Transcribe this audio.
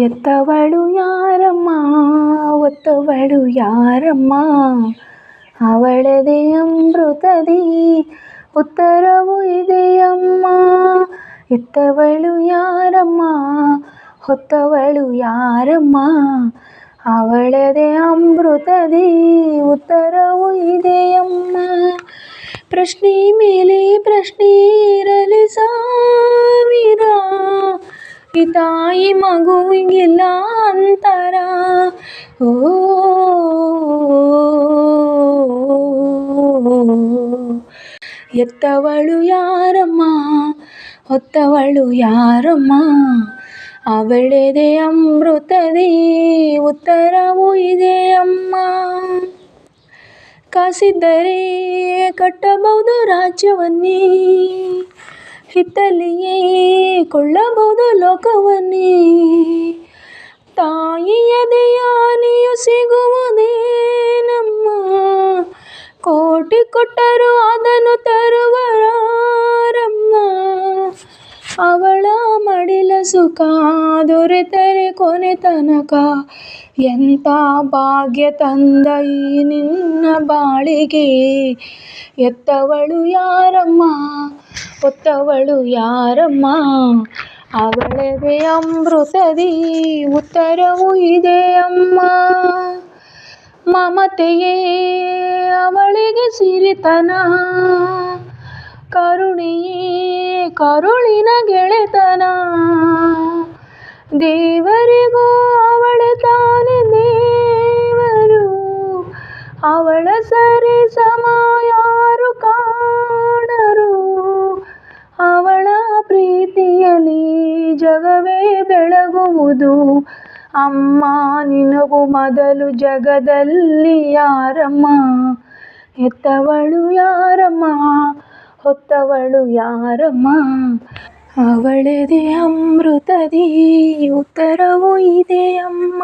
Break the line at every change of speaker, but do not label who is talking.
ಎತ್ತವಳು ಯಾರಮ್ಮ? ಒತ್ತವಳು ಯಾರಮ್ಮ? ಅವಳದೇ ಅಮೃತದಿ, ಉತ್ತರವು ಇದೆಯಮ್ಮ. ಎತ್ತವಳು ಯಾರಮ್ಮ? ಹೊತ್ತವಳು ಯಾರಮ್ಮ? ಅವಳದೇ ಅಮೃತದಿ, ಉತ್ತರವು ಇದೆಯಮ್ಮ. ಪ್ರಶ್ನೆ ಮೇಲೆ ಪ್ರಶ್ನೆ ಇರಲಿ ಸಾವಿರ ಈ ತಾಯಿ ಮಗುವಿಗಿಲ್ಲ ಅಂತರ. ಓ, ಎತ್ತವಳು ಯಾರಮ್ಮ? ಹೊತ್ತವಳು ಯಾರಮ್ಮ? ಅವಳೆದೆ ಅಮೃತದಿ ಉತ್ತರವು ಇದೆಯಮ್ಮ ಕಾಸಿದ್ದರೆ ಕಟ್ಟಬಹುದು ರಾಜ್ಯವನ್ನೇ. ಹಿತ್ತಲಿಯೇ ಕೊಳ್ಳಬಹುದು ಲೋಕವನ್ನೇ. ತಾಯಿಯ ಸಿಗುವುದೇ ನಮ್ಮ. ಕೋಟಿ ಕೊಟ್ಟರು ಅದನ್ನು ತರುವರಾರಮ್ಮ ಅವಳ ಮಡಿಲ ಸುಖ ದೊರೆತರೆ ಕೊನೆ ತನಕ. ಎಂಥ ಭಾಗ್ಯ ತಂದ ನಿನ್ನ ಬಾಳಿಗೆ. ಎತ್ತವಳು ಯಾರಮ್ಮ? ಒತ್ತವಳು ಯಾರಮ್ಮ? ಅವಳದೇ ಅಮೃತದಿ ಉತ್ತರವು ಅಮ್ಮಾ. ಮಮತೆಯೇ, ಅವಳಿಗೆ ಸಿರಿತನ. ಕರುಣೆಯೇ, ಕರುಳಿನ ಗೆಳೆತನ. ಸರಿ ಸಮ ಯಾರು ಕಾಣರು. ಅವಳ ಪ್ರೀತಿಯಲ್ಲಿ ಜಗವೇ ಬೆಳಗುವುದು. ಅಮ್ಮ, ನಿನಗೂ ಮೊದಲು ಜಗದಲ್ಲಿ ಯಾರಮ್ಮ? ಹೆತ್ತವಳು ಯಾರಮ್ಮ? ಹೊತ್ತವಳು ಯಾರಮ್ಮ? ಅವಳದೇ ಅಮೃತದಿ, ಉತ್ತರವು ಇದೆಯಮ್ಮ